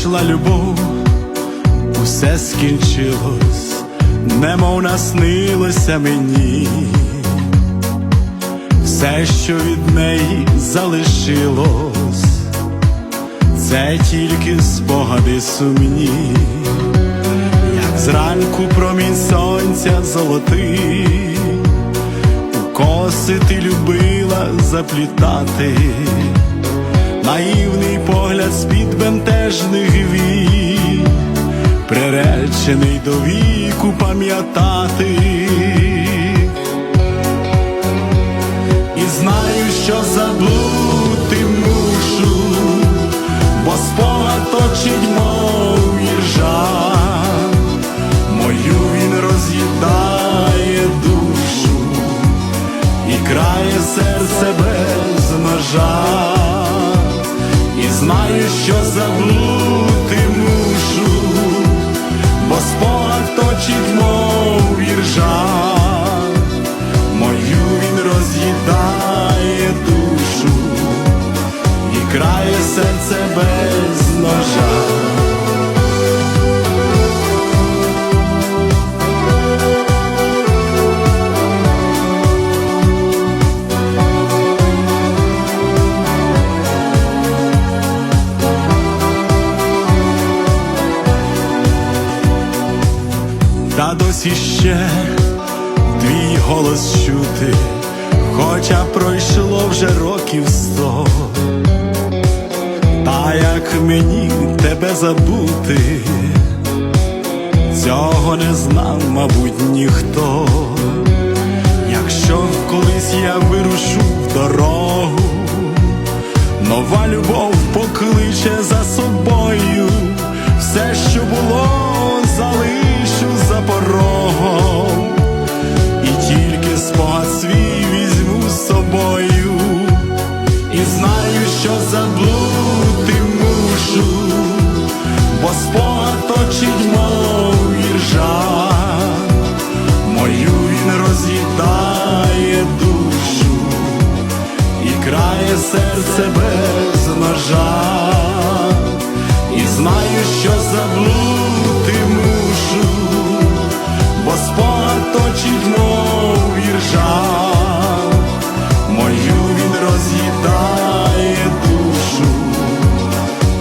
пройшла любов, усе скінчилось, немов наснилося мені, все, що від неї залишилось, це тільки спогади сумні, як зранку промінь сонця золотий, у коси ти любила заплітати наївний погляд з-під бентежних вій, приречений до віку пам'ятати. І знаю, що забути мушу, бо спогад точить, мов їжа, мою він роз'їдає душу і крає серце без ножа, знаю, що забути Досі ще твій голос чути, хоча пройшло вже років сто, та як мені тебе забути, цього не знав, мабуть, ніхто. Якщо колись я вирушу в дорогу, нова любов покличе за собою, серце без ножа, і знаю, що забути мушу, бо спогад точить, мов віржа, мою він роз'їдає душу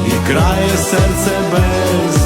і крає серце без